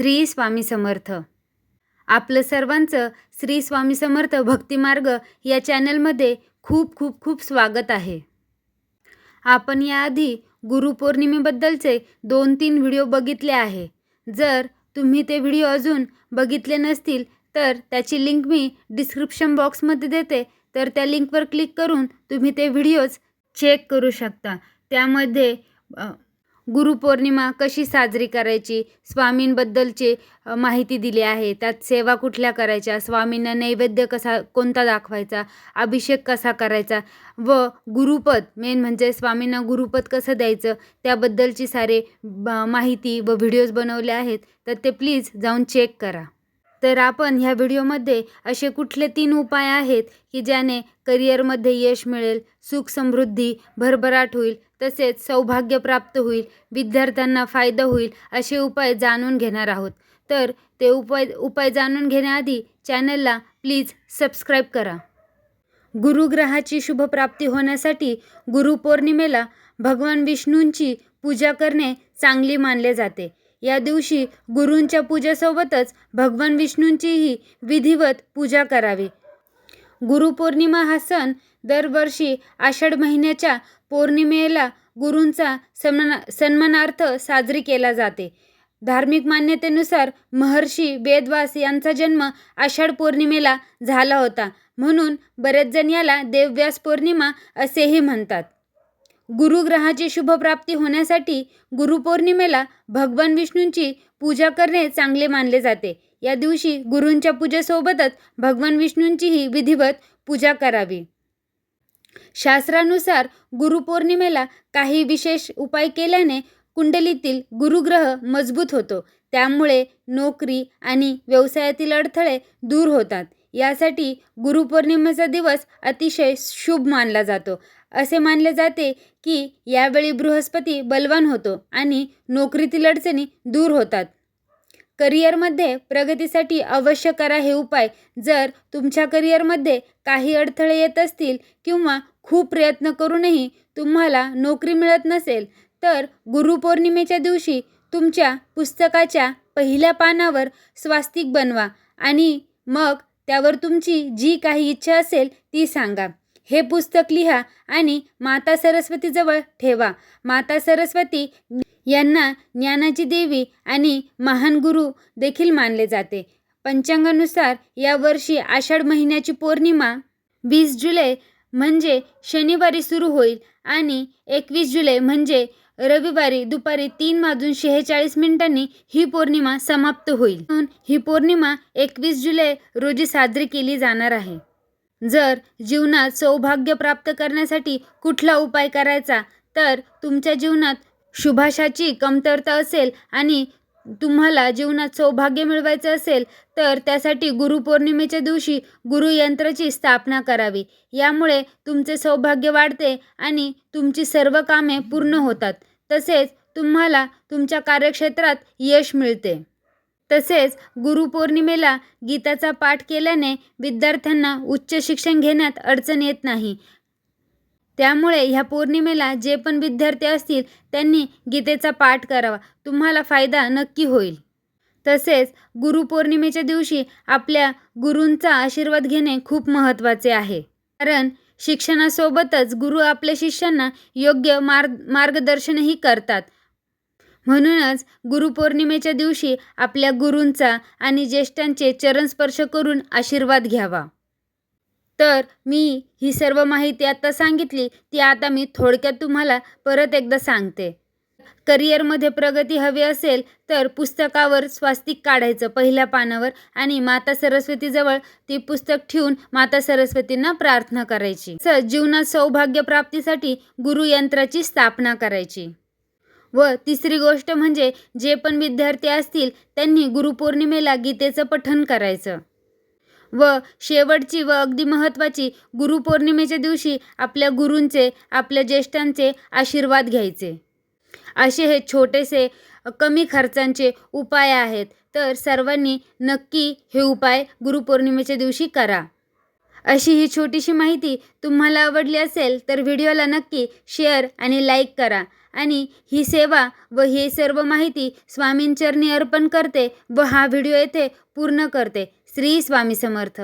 श्री स्वामी समर्थ. आपलं सर्वांचं श्री स्वामी समर्थ भक्तिमार्ग या चॅनलमध्ये खूप खूप खूप स्वागत आहे. आपण याआधी गुरुपौर्णिमेबद्दलचे दोन तीन व्हिडिओ बघितले आहे. जर तुम्ही ते व्हिडिओ अजून बघितले नसतील तर त्याची लिंक मी डिस्क्रिप्शन बॉक्समध्ये देते. तर त्या लिंकवर क्लिक करून तुम्ही ते व्हिडिओज चेक करू शकता. त्यामध्ये गुरुपौर्णिमा कशी साजरी करायची? स्वामींबद्दलची माहिती दिली आहे. त्यात सेवा कुठल्या करायच्या? स्वामींना नैवेद्य कसा कोणता दाखवायचा? अभिषेक कसा करायचा? व गुरुपद मेन म्हणजे स्वामींना गुरुपद कसं द्यायचं? त्याबद्दलची सारे ब- माहिती व व्हिडिओज बनवले आहेत. तर ते प्लीज जाऊन चेक करा. तर आपण ह्या व्हिडिओमध्ये असे कुठले तीन उपाय आहेत की ज्याने करिअरमध्ये यश मिळेल सुख समृद्धी भरभराट होईल तसेच सौभाग्य प्राप्त होईल विद्यार्थ्यांना फायदा होईल असे उपाय जाणून घेणार आहोत. तर ते उपाय उपाय जाणून घेण्याआधी चॅनलला प्लीज सबस्क्राईब करा. गुरुग्रहाची शुभप्राप्ती होण्यासाठी गुरुपौर्णिमेला भगवान विष्णूंची पूजा करणे चांगली मानले जाते. या दिवशी गुरूंच्या पूजेसोबतच भगवान विष्णूंचीही विधिवत पूजा करावी. गुरुपौर्णिमा हा सण दरवर्षी आषाढ महिन्याच्या पौर्णिमेला गुरूंचा सन्मना सन्मानार्थ साजरी केला जाते. धार्मिक मान्यतेनुसार महर्षी वेदव्यास यांचा जन्म आषाढ पौर्णिमेला झाला होता. म्हणून बरेच जण याला देवव्यास पौर्णिमा असेही म्हणतात. गुरुग्रहाची शुभप्राप्ती होण्यासाठी गुरुपौर्णिमेला भगवान विष्णूंची पूजा करणे चांगले मानले जाते. या दिवशी गुरूंच्या पूजेसोबतच भगवान विष्णूंचीही विधिवत पूजा करावी. शास्त्रानुसार गुरुपौर्णिमेला काही विशेष उपाय केल्याने कुंडलीतील गुरुग्रह मजबूत होतो. त्यामुळे नोकरी आणि व्यवसायातील अडथळे दूर होतात. यासाठी गुरुपौर्णिमेचा दिवस अतिशय शुभ मानला जातो. असे मानले जाते की यावेळी बृहस्पती बलवान होतो आणि नोकरीतील अडचणी दूर होतात. करिअरमध्ये प्रगतीसाठी अवश्य करा हे उपाय. जर तुमच्या करिअरमध्ये काही अडथळे येत असतील किंवा खूप प्रयत्न करूनही तुम्हाला नोकरी मिळत नसेल तर गुरुपौर्णिमेच्या दिवशी तुमच्या पुस्तकाच्या पहिल्या पानावर स्वास्तिक बनवा आणि मग त्यावर तुमची जी काही इच्छा असेल ती सांगा. हे पुस्तक लिहा आणि माता सरस्वतीजवळ ठेवा. माता सरस्वती यांना ज्ञानाची देवी आणि महान गुरु देखील मानले जाते. पंचांगानुसार यावर्षी आषाढ महिन्याची पौर्णिमा वीस जुलै म्हणजे शनिवारी सुरू होईल आणि एकवीस जुलै म्हणजे रविवारी दुपारी तीन वाजून शेहेचाळीस मिनिटांनी ही पौर्णिमा समाप्त होईल. म्हणून ही पौर्णिमा एकवीस जुलै रोजी साजरी केली जाणार आहे. जर जीवनात सौभाग्य प्राप्त करण्यासाठी कुठला उपाय करायचा तर तुमच्या जीवनात शुभाशाची कमतरता असेल आणि तुम्हाला जीवनात सौभाग्य मिळवायचं असेल तर त्यासाठी गुरुपौर्णिमेच्या दिवशी गुरुयंत्राची स्थापना करावी. यामुळे तुमचे सौभाग्य वाढते आणि तुमची सर्व कामे पूर्ण होतात. तसेच तुम्हाला तुमच्या कार्यक्षेत्रात यश मिळते. तसेच गुरुपौर्णिमेला गीताचा पाठ केल्याने विद्यार्थ्यांना उच्च शिक्षण घेण्यात अडचण येत नाही. त्यामुळे ह्या पौर्णिमेला जे पण विद्यार्थी असतील त्यांनी गीतेचा पाठ करावा. तुम्हाला फायदा नक्की होईल. तसेच गुरुपौर्णिमेच्या दिवशी आपल्या गुरूंचा आशीर्वाद घेणे खूप महत्त्वाचे आहे. कारण शिक्षणासोबतच गुरु आपल्या शिष्यांना योग्य मार्ग मार्गदर्शनही करतात. म्हणूनच गुरुपौर्णिमेच्या दिवशी आपल्या गुरूंचा आणि ज्येष्ठांचे चरणस्पर्श करून आशीर्वाद घ्यावा. तर मी ही सर्व माहिती आता सांगितली ती आता मी थोडक्यात तुम्हाला परत एकदा सांगते. करिअरमध्ये प्रगती हवी असेल तर पुस्तकावर स्वास्तिक काढायचं पहिल्या पानावर आणि माता सरस्वतीजवळ ती पुस्तक ठेवून माता सरस्वतींना प्रार्थना करायची. स जीवनात सौभाग्य प्राप्तीसाठी गुरुयंत्राची स्थापना करायची. व तिसरी गोष्ट म्हणजे जे पण विद्यार्थी असतील त्यांनी गुरुपौर्णिमेला गीतेचं पठण करायचं. व शेवटची व अगदी महत्त्वाची गुरुपौर्णिमेच्या दिवशी आपल्या गुरूंचे आपल्या ज्येष्ठांचे आशीर्वाद घ्यायचे. असे हे छोटेसे कमी खर्चांचे उपाय आहेत. तर सर्वांनी नक्की हे उपाय गुरुपौर्णिमेच्या दिवशी करा. अशी ही छोटीशी माहिती तुम्हाला आवडली असेल तर व्हिडिओला नक्की शेअर आणि लाईक करा. आणि ही सेवा व ही सर्व माहिती स्वामींचरणी अर्पण करते व हा व्हिडिओ येथे पूर्ण करते. श्री स्वामी समर्थ.